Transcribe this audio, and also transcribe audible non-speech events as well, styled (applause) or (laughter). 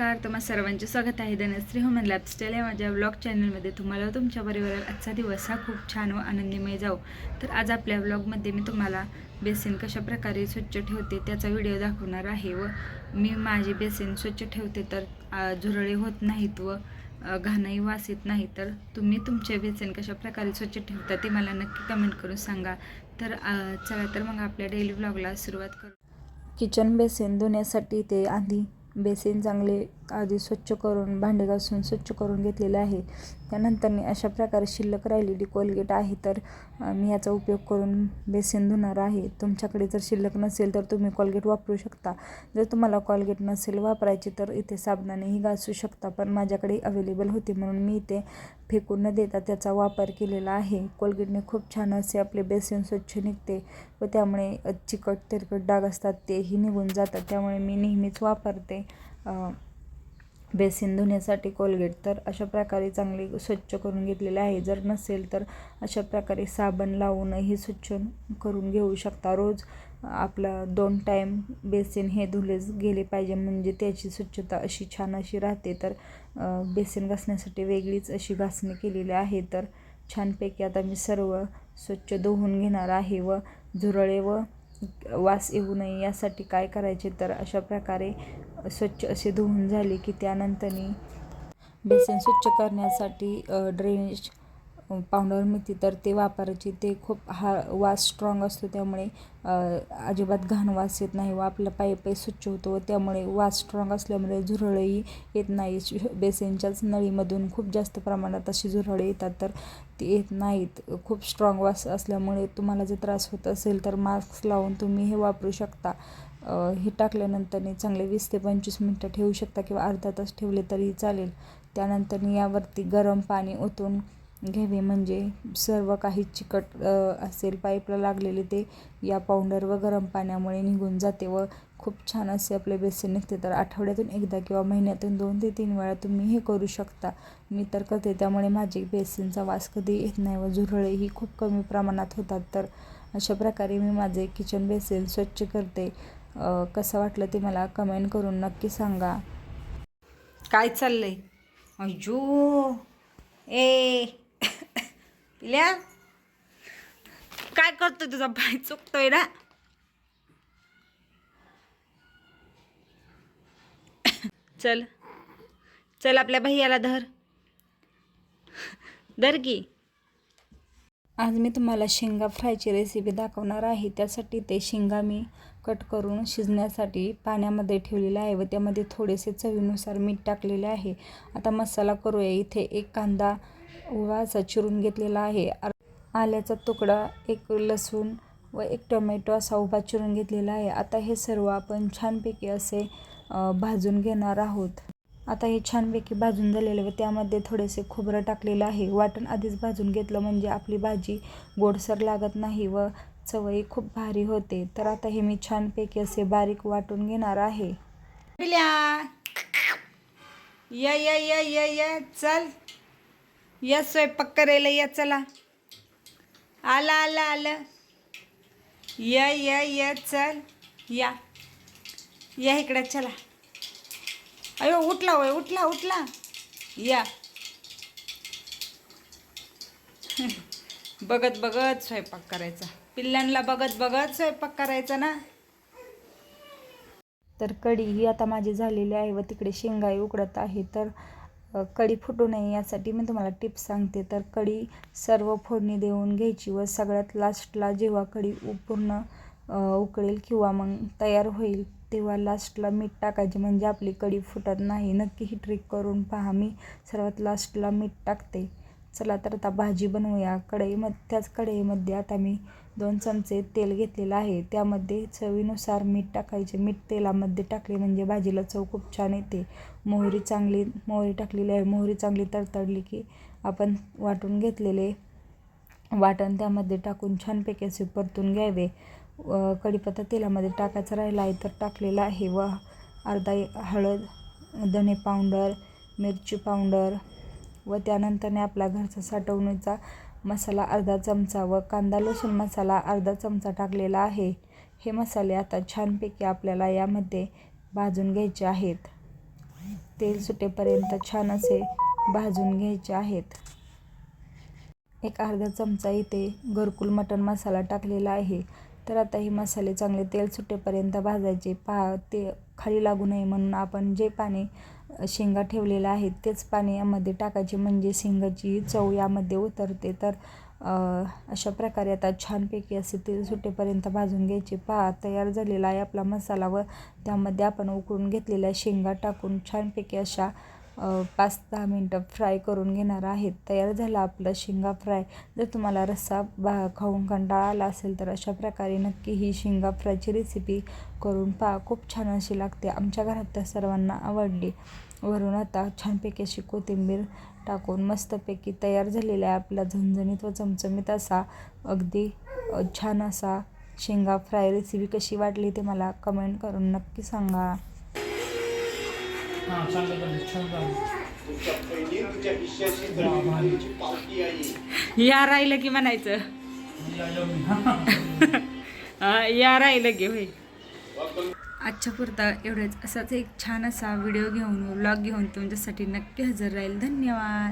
नमस्कार तुम्हा सर्वांचे स्वागत आहे धनश्री ह्युमन लाईफस्टाईल या माझ्या ब्लॉग चॅनलमध्ये तुम्हाला तुमच्या परिवाराला आजचा दिवस हा खूप छान व आनंदीमय जाऊ तर आज आपल्या ब्लॉगमध्ये मी तुम्हाला बेसिन कशा प्रकारे स्वच्छ ठेवते त्याचा व्हिडिओ दाखवणार आहे व मी माझे बेसिन स्वच्छ ठेवते तर झुरळे होत नाहीत व घाणही वास येत नाही. तर तुम्ही तुमचे बेसिन कशा प्रकारे स्वच्छ ठेवता ते मला नक्की कमेंट करून सांगा. तर चला तर मग आपल्या डेली ब्लॉगला सुरुवात करू. किचन बेसिन धुण्यासाठी ते आधी बेसिन चांगले आधी स्वच्छ करून भांडे घासून स्वच्छ करून घेतलेले आहे. त्यानंतर मी अशा प्रकारे शिल्लक राहिलेली कोलगेट आहे तर मी याचा उपयोग करून बेसिन धुणार आहे. तुमच्याकडे जर शिल्लक नसेल तर तुम्ही कोलगेट वापरू शकता. जर तुम्हाला कोलगेट नसेल वापरायची तर इथे साबणानेही घासू शकता पण माझ्याकडे अवेलेबल होती म्हणून मी इथे फेकून न देता त्याचा वापर केलेला आहे. कोलगेटने खूप छान असे आपले बेसिन स्वच्छ निघते व त्यामुळे चिकट तेलकट डाग असतात तेही निघून जातात. त्यामुळे मी नेहमीच वापरते बेसिन धुण्यासाठी कोलगेट तर अशा प्रकारे चांगले स्वच्छ करून घेतलेले आहे. जर नसेल तर अशा प्रकारे साबण लावूनही स्वच्छ करून घेऊ शकता. रोज आपला दोन टाईम बेसिन हे धुलेच गेले पाहिजे. म्हणजे त्याची स्वच्छता अशी छान अशी राहते. तर बेसिन घासण्यासाठी वेगळीच अशी घासणी केलेली आहे. तर छानपैकी आता मी सर्व स्वच्छ धुवून घेणार आहे व झुरळे व वास येऊ नये यासाठी काय करायचे? तर अशा प्रकारे स्वच्छ असे धुवून झाले की त्यानंतरनी बेसन स्वच्छ करण्यासाठी ड्रेनेज पावडर मिळते तर ते वापरायची. ते खूप हा वास स्ट्रॉंग असतो त्यामुळे अजिबात घाण वास येत नाही व आपला पाय स्वच्छ होतो. व त्यामुळे वास स्ट्रॉंग असल्यामुळे झुरळही येत नाही. बेसिनच्याच नळीमधून खूप जास्त प्रमाणात अशी झुरळे येतात तर ते येत नाहीत. खूप स्ट्रॉंग वास असल्यामुळे तुम्हाला जर त्रास होत असेल तर मास्क लावून तुम्ही हे वापरू शकता. हे टाकल्यानंतर चांगले वीस ते पंचवीस मिनटं ठेवू शकता किंवा अर्धा तास ठेवले तरी चालेल. त्यानंतर यावरती गरम पाणी ओतून घ्यावे म्हणजे सर्व काही चिकट असेल पाईपला लागलेले ते या पावडर व गरम पाण्यामुळे निघून जाते व खूप छान असे आपले बेसिन निघते. तर आठवड्यातून एकदा किंवा महिन्यातून दोन ते तीन वेळा तुम्ही हे करू शकता. मी तर करते त्यामुळे माझे बेसिनचा वास कधी येत नाही व झुरळेही खूप कमी प्रमाणात होतात. तर अशा प्रकारे मी माझे किचन बेसिन स्वच्छ करते. कसं वाटलं ते मला कमेंट करून नक्की सांगा. काय चाललंय? अजू ए! पिल्या काय करतोय तुझा भाई? चुकतोय ना? चल. चल आपल्या भैयाला धर. धर की. आज मी तुम्हाला शेंगा फ्रायची रेसिपी दाखवणार आहे. त्यासाठी ते शेंगा मी कट करून शिजण्यासाठी पाण्यामध्ये ठेवलेले आहे व त्यामध्ये थोडेसे चवीनुसार मीठ टाकलेले आहे. आता मसाला करूया. इथे एक कांदा वासा चिरून घेतलेला आहे. आल्याचा तुकडा एक लसूण व एक टोमॅटो असा उभा चिरून घेतलेला आहे. आता हे सर्व आपण छानपैकी असे भाजून घेणार आहोत. आता हे छानपैकी भाजून झालेले व त्यामध्ये थोडेसे खोबरं टाकलेलं आहे. वाटण आधीच भाजून घेतलं म्हणजे आपली भाजी गोडसर लागत नाही व चवही खूप भारी होते. तर आता हे मी छानपैकी असे बारीक वाटून घेणार आहे. या या या या या चल. या स्वयंपाक करायला या चला. आला आला आलं. या या या चल. या. या इकडे चला. अयो उठला होय उठला उठला. या. (laughs) बघत बघत स्वयंपाक करायचा. पिल्लांना बघत बघत स्वयंपाक करायचा ना. तर कढी ही आता माझी झालेली आहे व तिकडे शेंगाही उकडत आहे. तर कढी फुटू नये यासाठी मी तुम्हाला टिप्स सांगते. तर कढी सर्व फोडणी देऊन घ्यायची व सगळ्यात लास्टला जेव्हा कढी पूर्ण उकळेल किंवा मग तयार होईल तेव्हा लास्टला मीठ टाकायचे. म्हणजे आपली कढी फुटत नाही. नक्की ही ट्रिक करून पहा. मी सर्वात लास्टला मीठ टाकते. चला तर आता भाजी बनवूया. कढईमध्ये त्याच कढईमध्ये आता मी दोन चमचे तेल घेतलेलं आहे. त्यामध्ये चवीनुसार मीठ टाकायचे. मीठ तेलामध्ये टाकले म्हणजे भाजीला चव खूप छान येते. मोहरी चांगली मोहरी टाकलेली आहे. मोहरी चांगली तडतडली की आपण वाटून घेतलेले वाटण त्यामध्ये टाकून छानपैकी असे परतून घ्यावे. व कढीपत्ता तेलामध्ये टाकायचा राहिला आहे तर टाकलेला आहे. व अर्धा हळद धने पावडर मिरची पावडर व त्यानंतरने आपला घरचा साठवणीचा मसाला अर्धा चमचा व कांदा लसूण मसाला अर्धा चमचा टाकलेला आहे. हे मसाले आता छानपैकी आपल्याला यामध्ये भाजून घ्यायचे आहेत. तेल सुटेपर्यंत छान असे भाजून घ्यायचे आहेत. एक अर्धा चमचा इथे घरकुल मटण मसाला टाकलेला आहे. तर आता हे मसाले चांगले तेल सुटेपर्यंत भाजायचे. पहा ते खाली लागू नये म्हणून आपण जे पाणी शेंगा ठेवलेल्या आहेत तेच पाणी यामध्ये टाकायचे. म्हणजे शेंगाची चव यामध्ये उतरते. तर अशा प्रकारे आता छानपैकी असे तेल सुटेपर्यंत भाजून घ्यायचे. पहा तयार झालेला आहे आपला मसाला व त्यामध्ये आपण उकळून घेतलेल्या शेंगा टाकून छानपैकी अशा पाच दहा मिनटं फ्राय करून घेणार आहेत. तयार झाला आपलं शेंगा फ्राय. जर तुम्हाला रस्सा बा खाऊन कंटाळा आला असेल तर अशा प्रकारे नक्की ही शेंगा फ्रायची रेसिपी करून पहा. खूप छान अशी लागते. आमच्या घरात तर सर्वांना आवडली. वरून आता छानपैकी अशी कोथिंबीर टाकून मस्तपैकी तयार झालेला आहे. आपला झणझणीत व चमचमीत असा अगदी छान असा शेंगा फ्राय रेसिपी कशी वाटली ते मला कमेंट करून नक्की सांगा. हां चांगलं झालं छान झालं तुमच्या बहिणी तुझ्या हिश्श्याशी वा, भारी. तुमची पावती आहे या राहिलं की म्हणायचं. (laughs) हा, या राहिलं की होय आजच्या पुरता एवढंच असाच एक छान असा व्हिडिओ घेऊन व्लॉग घेऊन तुमच्यासाठी नक्की हजर राहील धन्यवाद